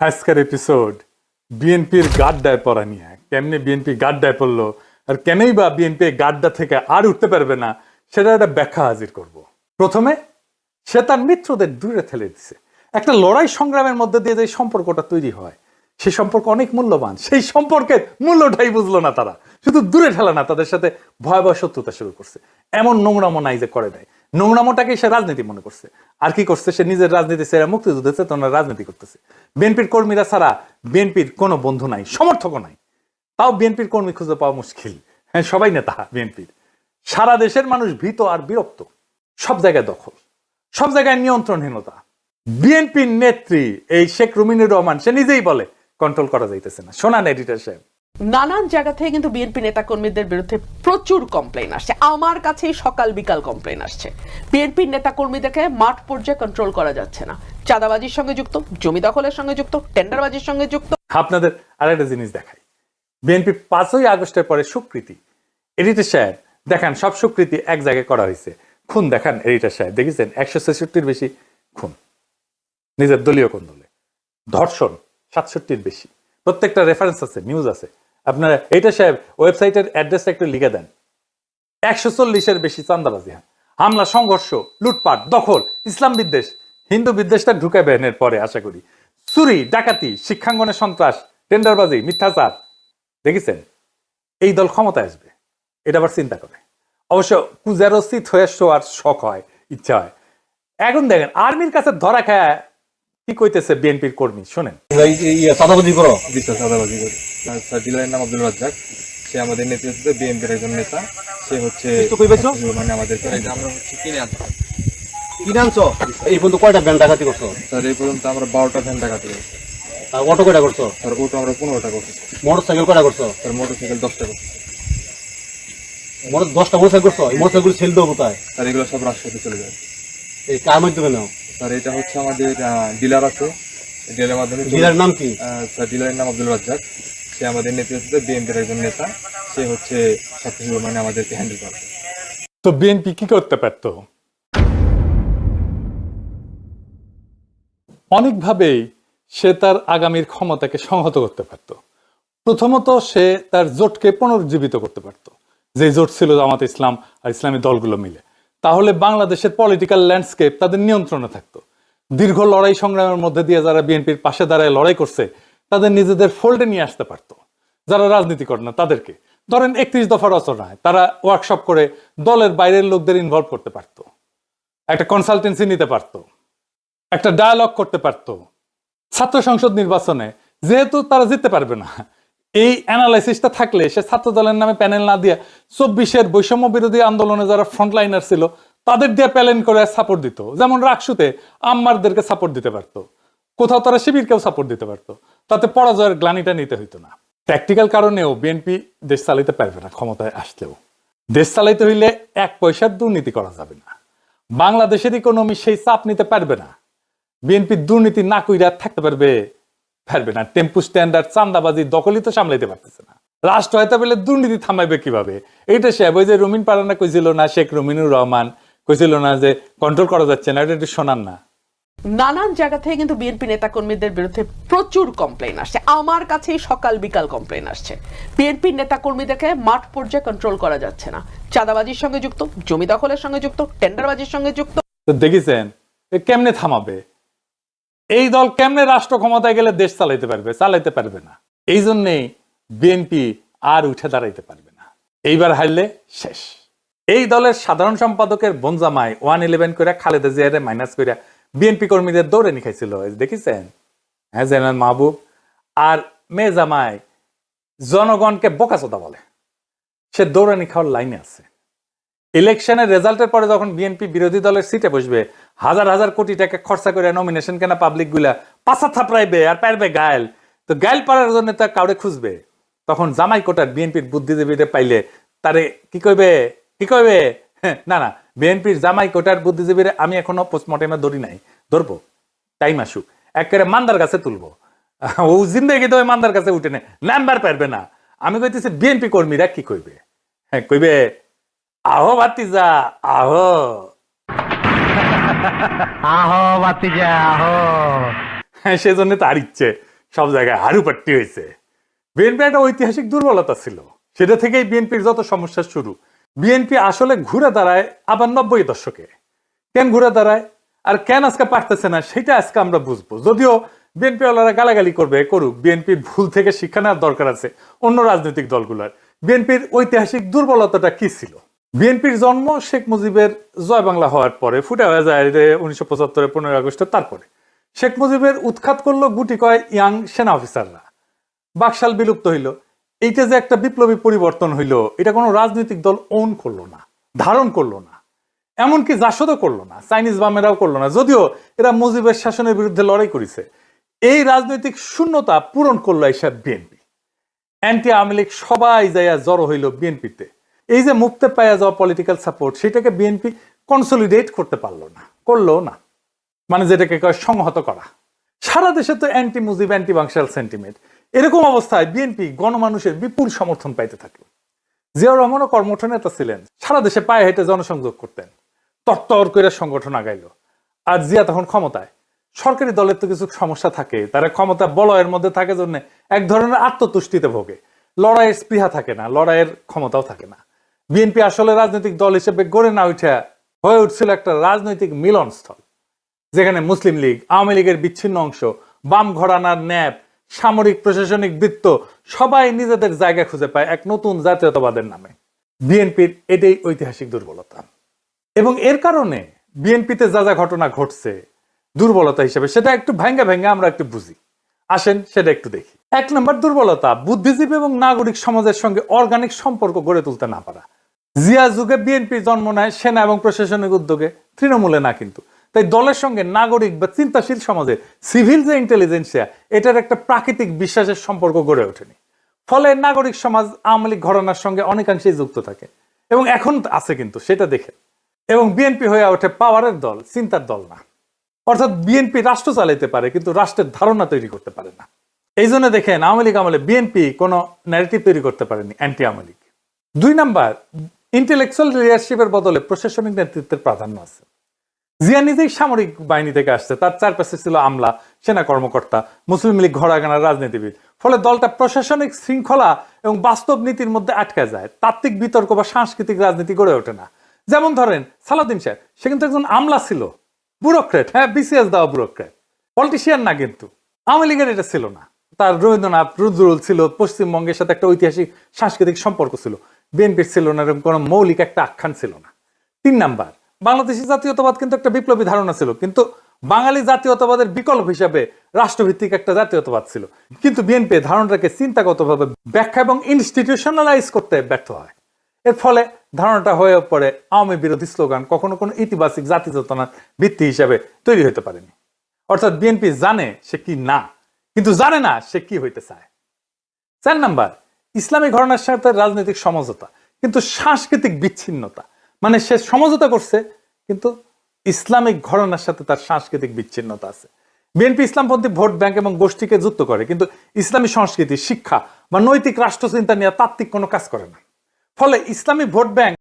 আজকের এপিসোড বিএনপির গাড্ডায় পড়া নিয়ে। কেমনে বিএনপি গাড্ডায় পড়ল আর কেনই বা বিএনপি গাড্ডা থেকে আর উঠতে পারবে না সেটা একটা ব্যাখ্যা হাজির করব। প্রথমে, সে তার মিত্রদের দূরে ঠেলে দিছে। একটা লড়াই সংগ্রামের মধ্যে দিয়ে যে সম্পর্কটা তৈরি হয় সেই সম্পর্ক অনেক মূল্যবান। সেই সম্পর্কের মূল্যটাই বুঝলো না তারা। শুধু দূরে ঠেলা না, তাদের সাথে ভয়াবহ শত্রুতা শুরু করছে। এমন নোংরামো নাই যে করে দেয় নোংরামোটাকে সে রাজনীতি মনে করছে। আর কি করছে? সে নিজের রাজনীতি সেরা মুক্তিযুদ্ধের চেতনা রাজনীতি করতেছে। বিএনপির কর্মীরা ছাড়া বিএনপির কোনো বন্ধু নাই, সমর্থকও নাই। তাও বিএনপির কর্মী খুঁজে পাওয়া মুশকিল। হ্যাঁ সবাই নেতা বিএনপির। সারা দেশের মানুষ ভীত আর বিরক্ত। সব জায়গায় দখল। সব জায়গায় নিয়ন্ত্রণহীনতা। বিএনপির নেত্রী এই শেখ রুমিনুর রহমান, সে নিজেই বলে, কন্ট্রোল করা যাইতেছে না। শোনান এডিটার সাহেব। নানান জায়গা থেকে কিন্তু বিএনপি নেতা কর্মীদের বিরুদ্ধে প্রচুর কমপ্লেন আসছে। আমার কাছেই সকাল বিকাল কমপ্লেন আসছে। বিএনপির নেতা কর্মীদেরকে মাঠ পর্যায়ে কন্ট্রোল করা যাচ্ছে না। চাঁদাবাজির সঙ্গে যুক্ত, জমি দখলের সঙ্গে যুক্ত, টেন্ডারবাজির সঙ্গে যুক্ত। আপনাদের আরেকটা জিনিস দেখাই। বিএনপি পাঁচই আগস্টের পরে স্বীকৃতি এডিটর সাহেব, দেখান, সব স্বীকৃতি এক জায়গায় করা হয়েছে। খুন দেখান এডিটর সাহেব। দেখেছেন? একশো ছেষট্টির বেশি খুন। নিজের দলীয় কোন দলে ধর্ষণ সাতষট্টির বেশি। প্রত্যেকটা রেফারেন্স আছে নিউজ আছে। আপনারা এইটা সাহেব, ওয়েবসাইটের অ্যাড্রেসটা একটু লিখে দেন। একশো চল্লিশের বেশি চান্দাবাজি হ্যাঁ। হামলা, সংঘর্ষ, লুটপাট, দখল, ইসলাম বিদ্বেষ, হিন্দু বিদ্বেষটা ঢুকে বেনের পরে, আশা করি। চুরি, ডাকাতি শিক্ষাঙ্গনের সন্ত্রাস, টেন্ডারবাজি, মিথ্যাচার, দেখেছেন? এই দল ক্ষমতায় আসবে, এটা আবার চিন্তা করে। অবশ্য কুজারস্থিত হয়ে শোয়ার শখ হয়, ইচ্ছা হয়। এখন দেখেন, আর্মির কাছে ধরা খায়, কি কইতেছে বিএনপির কর্মী, শোনেন। ডিলারের নাম আব্দুল রাজ্জাক। সে আমাদের নেতৃত্বে বিএনপির একজন নেতা। সে হচ্ছে? মানে আমাদেরকে আমরা হচ্ছে কিনে আনছো। এই পর্যন্ত কয়টা ব্যান্ড ডাকাতি করছ? স্যার এই পর্যন্ত আমরা বারোটা ভ্যান টাকা দিই আর অটো কয়টা করছ? স্যার ওটো আমরা পনেরোটা করছি। মোটর সাইকেল কয়টা করছ? স্যার মোটর সাইকেল দশটা করছি। মোটর দশটা মোটর সাইকেল করছ? এই মোটর সাইকেল সেল দেবো কোথায়? স্যার এগুলো সব রাজশাহীতে চলে যায়। এই কার মাধ্যমে নাও? স্যার এটা হচ্ছে আমাদের ডিলার আছে। ডিলারের মাধ্যমে ডিলার নাম কি? স্যার ডিলারের নাম আব্দুল রাজ্জাক। সে আমাদের নেতৃত্বে বিএনপির একজন নেতা। সে হচ্ছে সবকিছু মানে আমাদেরকে হ্যান্ডেল করে তো বিএনপি কি করতে পারত? অনেকভাবেই সে তার আগামীর ক্ষমতাকে সংহত করতে পারত। প্রথমত সে তার জোটকে পুনরুজ্জীবিত করতে পারত। যে জোট ছিল জামাত ইসলাম আর ইসলামী দলগুলো মিলে। তাহলে বাংলাদেশের পলিটিক্যাল ল্যান্ডস্কেপ তাদের নিয়ন্ত্রণে থাকতো। দীর্ঘ লড়াই সংগ্রামের মধ্যে দিয়ে যারা বিএনপির পাশে দাঁড়ায় লড়াই করছে তাদের নিজেদের ফোল্ডে নিয়ে আসতে পারতো। যারা রাজনীতি করে না, তাদেরকে। ধরেন একত্রিশ দফা রচনায় তারা ওয়ার্কশপ করে দলের বাইরের লোকদের ইনভলভ করতে পারত। একটা কনসালটেন্সি নিতে পারত। একটা ডায়ালগ করতে পারত। ছাত্র সংসদ নির্বাচনে, যেহেতু তারা জিততে পারবে না, এই অ্যানালাইসিসটা থাকলে সে ছাত্র দলের নামে প্যানেল না দিয়ে চব্বিশের বৈষম্য বিরোধী আন্দোলনে যারা ফ্রন্টলাইনার ছিল, তাদের দিয়ে প্যালেন করে সাপোর্ট দিত। যেমন রাকসুতে আম্মারদেরকে সাপোর্ট দিতে পারতো। কোথাও তারা শিবিরকেও সাপোর্ট দিতে পারতো। তাতে পরাজয়ের গ্লানিটা নিতে হইতো না। প্র্যাকটিক্যাল কারণেও বিএনপি দেশ চালাইতে পারবে না ক্ষমতায় আসলেও। দেশ চালাইতে হইলে এক পয়সার দুর্নীতি করা যাবে না। বাংলাদেশের ইকোনমি সেই চাপ নিতে পারবে না। বিএনপি দুর্নীতি না কইরা থাকতে পারবে পারবে না। টেম্পু স্ট্যান্ডার্ড চান্দাবাজি দখলই তো সামলাইতে পারতেছে না। রাষ্ট্র হয়তো পেলে দুর্নীতি থামাইবে কীভাবে? এইটা সে ওই যে রুমিন পারানা কইছিল না, শেখ রুমিনুর রহমান কইছিল না যে কন্ট্রোল করা যাচ্ছে না, এটা একটু শোনান না। নানান জায়গা থেকে কিন্তু বিএনপি নেতা কর্মীদের বিরুদ্ধে প্রচুর কমপ্লেন আসছে। আমার কাছেই সকাল বিকাল কমপ্লেন আসছে। বিএনপির নেতা কর্মীদেরকে মাঠ পর্যায়ে কন্ট্রোল করা যাচ্ছে না। চাঁদাবাজির সঙ্গে যুক্ত, জমি দখলের সঙ্গে যুক্ত, টেন্ডারবাজির সঙ্গে যুক্ত। তো দেখেছেন কেমনে থামাবে? এই দল কেমনে রাষ্ট্র ক্ষমতায় গেলে দেশ চালাইতে পারবে? চালাইতে পারবে না। এই জন্যেই বিএনপি আর উঠে দাঁড়াইতে পারবে না। এইবার হারলে শেষ। এই দলের সাধারণ সম্পাদকের বনজামায় ওয়ান ইলেভেন করে খালেদা জিয়ারে মাইনাস করে বিএনপি কর্মীদের দৌড়ে নিখাইছিল দেখেছেন? হ্যাঁ জেনারেল মাহবুব। আর মেয়ে জামাই জনগণকে বোকাচোদা বলে। সে দৌড়ানি খাওয়ার লাইনে আছে। ইলেকশনের রেজাল্টের পরে যখন বিএনপি বিরোধী দলের সিটে বসবে, হাজার হাজার কোটি টাকা খরচা করে নমিনেশন কেনা পাবলিকগুলা পাশা থাপড়াইবে আর পারবে গায়েল। তো গায়েল পাড়ার জন্য তার কাউরে খুঁজবে। তখন জামাই কোটার বিএনপির বুদ্ধিজীবীরে পাইলে তারে কি কইবে? কি কইবে? না না বিএনপির জামাই কোটার বুদ্ধিজীবীরে আমি এখনও পোস্টমর্টেমে ধরি নাই। ধরবো টাইম আসুক। একেবারে মান্দার কাছে তুলবো। ও জিন্দগি তো মান্দার কাছে উঠে নেই নাম্বার পারবে না। আমি কইতেছি বিএনপি কর্মীরা কি কইবে? হ্যাঁ কইবে আহো ভাতিজা আহো। আহো বাতিজা আহো। হ্যাঁ সেজন্য তার ইচ্ছে। সব জায়গায় হারুপাট্টি হয়েছে বিএনপি একটা ঐতিহাসিক দুর্বলতা ছিল। সেটা থেকেই বিএনপির যত সমস্যা শুরু বিএনপি আসলে ঘুরে দাঁড়ায় আবার নব্বই দশকে। কেন ঘুরে দাঁড়ায়? আর কেন আজকে পারতেছে না, সেটা আজকে আমরা বুঝব। যদিও বিএনপি ওলারা গালাগালি করবে, করুক, বিএনপির ভুল থেকে শিক্ষা নেওয়ার দরকার আছে অন্য রাজনৈতিক দলগুলোর। বিএনপির ঐতিহাসিক দুর্বলতাটা কি ছিল? বিএনপির জন্ম শেখ মুজিবের জয় বাংলা হওয়ার পরে, ফুটে হয়ে যায় উনিশশো পঁচাত্তরে পনেরোই আগস্টের তারপরে। শেখ মুজিবের উৎখাত করল গুটি কয় ইয়াং সেনা অফিসাররা। বাকশাল বিলুপ্ত হইল। এইটা যে একটা বিপ্লবী পরিবর্তন হইল, এটা কোনো রাজনৈতিক দল ওন করল না, ধারণ করল না, এমনকি জাসদও করল না, চাইনিজ বামেরাও করল না, যদিও এরা মুজিবের শাসনের বিরুদ্ধে লড়াই করেছে। এই রাজনৈতিক শূন্যতা পূরণ করল এইসব বিএনপি। অ্যান্টি আওয়ামী লীগ সবাই যাইয়া জড়ো হইল বিএনপিতে। এই যে মুক্তে পাইয়া যাওয়া পলিটিক্যাল সাপোর্ট সেটাকে বিএনপি কনসলিডেট করতে পারল না, করল না। মানে যেটাকে সংহত করা। সারা দেশে তো anti Mujib anti Baksal sentiment এরকম অবস্থায় বিএনপি গণমানুষের বিপুল সমর্থন পাইতে থাকল। জিয়াউর রহমানও কর্মঠ নেতা ছিলেন। সারা দেশে পায়ে হেঁটে জনসংযোগ করতেন। তত্তর করে সংগঠন আগাইল। আর জিয়া তখন ক্ষমতায়। সরকারি দলের তো কিছু সমস্যা থাকে। তারা ক্ষমতা বলয়ের মধ্যে থাকে জন্য এক ধরনের আত্মতুষ্টিতে ভোগে। লড়াইয়ের স্পৃহা থাকে না, লড়াইয়ের ক্ষমতাও থাকে না। বিএনপি আসলে রাজনৈতিক দল হিসেবে গড়ে না উঠে হয়ে উঠছিল একটা রাজনৈতিক মিলনস্থল, যেখানে মুসলিম লীগ, আওয়ামী লীগের বিচ্ছিন্ন অংশ, বাম ঘরানার ন্যাপ সামরিক, প্রশাসনিক, বৃত্ত সবাই নিজেদের জায়গা খুঁজে পায় এক নতুন জাতীয়তাবাদের নামে। বিএনপির এটাই ঐতিহাসিক দুর্বলতা। এবং এর কারণে বিএনপিতে যা যা ঘটনা ঘটছে দুর্বলতা হিসেবে সেটা একটু ভেঙ্গা ভেঙ্গা আমরা একটু বুঝি। আসেন, সেটা একটু দেখি। এক নম্বর দুর্বলতা, বুদ্ধিজীবী এবং নাগরিক সমাজের সঙ্গে অর্গানিক সম্পর্ক গড়ে তুলতে না পারা। জিয়া যুগে বিএনপি জন্ম নেয় সেনা এবং প্রশাসনিক উদ্যোগে, তৃণমূলে না কিন্তু। তাই দলের সঙ্গে নাগরিক বা চিন্তাশীল সমাজে সিভিল যে ইন্টেলিজেন্সিয়া এটার একটা প্রাকৃতিক বিশ্বাসের সম্পর্ক গড়ে ওঠেনি। ফলে নাগরিক সমাজ আওয়ামী লীগ ঘরানার সঙ্গে অনেকাংশেই যুক্ত থাকে এবং এখন আছে কিন্তু, সেটা দেখে। এবং বিএনপি হয়ে ওঠে পাওয়ারের দল, চিন্তার দল না। অর্থাৎ বিএনপি রাষ্ট্র চালাইতে পারে, কিন্তু রাষ্ট্রের ধারণা তৈরি করতে পারে না। এই জন্য দেখেন, আওয়ামী লীগ আমলে বিএনপি কোনো ন্যারেটিভ তৈরি করতে পারেনি অ্যান্টি আওয়ামী লীগ। দুই নাম্বার ইন্টেলেকচুয়াল লিডারশিপের বদলে প্রশাসনিক নেতৃত্বের প্রাধান্য আছে। জিয়া নিজেই সামরিক বাহিনী থেকে আসছে। তার চারপাশে ছিল আমলা, সেনা কর্মকর্তা, মুসলিম লীগ ঘোড়াগানার রাজনীতিবিদ। ফলে দলটা প্রশাসনিক শৃঙ্খলা এবং বাস্তব নীতির মধ্যে আটকে যায়। তাত্ত্বিক বিতর্ক বা সাংস্কৃতিক রাজনীতি গড়ে ওঠে না। যেমন ধরেন, সালাউদ্দিন সাহেব সে কিন্তু একজন আমলা ছিল। ব্যুরোক্রেট হ্যাঁ বিসিএস দেওয়া ব্যুরোক্রেট পলিটিশিয়ান না কিন্তু। আওয়ামী লীগের এটা ছিল না। তার রবীন্দ্রনাথ, রুদ্রুল ছিল, পশ্চিমবঙ্গের সাথে একটা ঐতিহাসিক সাংস্কৃতিক সম্পর্ক ছিল। বিএনপির ছিল না, এরকম কোনো মৌলিক একটা আখ্যান ছিল না। তিন নাম্বার বাংলাদেশি জাতীয়তাবাদ কিন্তু একটা বিপ্লবী ধারণা ছিল, কিন্তু বাঙালি জাতীয়তাবাদের বিকল্প হিসাবে রাষ্ট্রভিত্তিক একটা জাতীয়তাবাদ ছিল। কিন্তু বিএনপি ধারণাটাকে চিন্তাগতভাবে ব্যাখ্যা এবং ইনস্টিটিউশনালাইজ করতে ব্যর্থ হয়। এর ফলে ধারণাটা হয়ে পড়ে আওয়ামী বিরোধী স্লোগান কখনো কোনো ইতিবাচক জাতি চেতনার ভিত্তি হিসাবে তৈরি হতে পারেনি। অর্থাৎ বিএনপি জানে সে কি না, কিন্তু জানে না সে কি হইতে চায়। চার নাম্বার, ইসলামী ঘটনার সাথে রাজনৈতিক সমঝোতা, কিন্তু সাংস্কৃতিক বিচ্ছিন্নতা। মানে সে সমঝোতা করছে, কিন্তু ইসলামিক ঘটনার সাথে তার সাংস্কৃতিক বিচ্ছিন্নতা আছে। বিএনপি ইসলামপন্থী ভোট ব্যাংক এবং গোষ্ঠীকে যুক্ত করে, কিন্তু ইসলামী সংস্কৃতি, শিক্ষা বা নৈতিক রাষ্ট্রচিন্তা নিয়ে তাত্ত্বিক কোনো কাজ করে না। ফলে ইসলামী ভোট ব্যাংক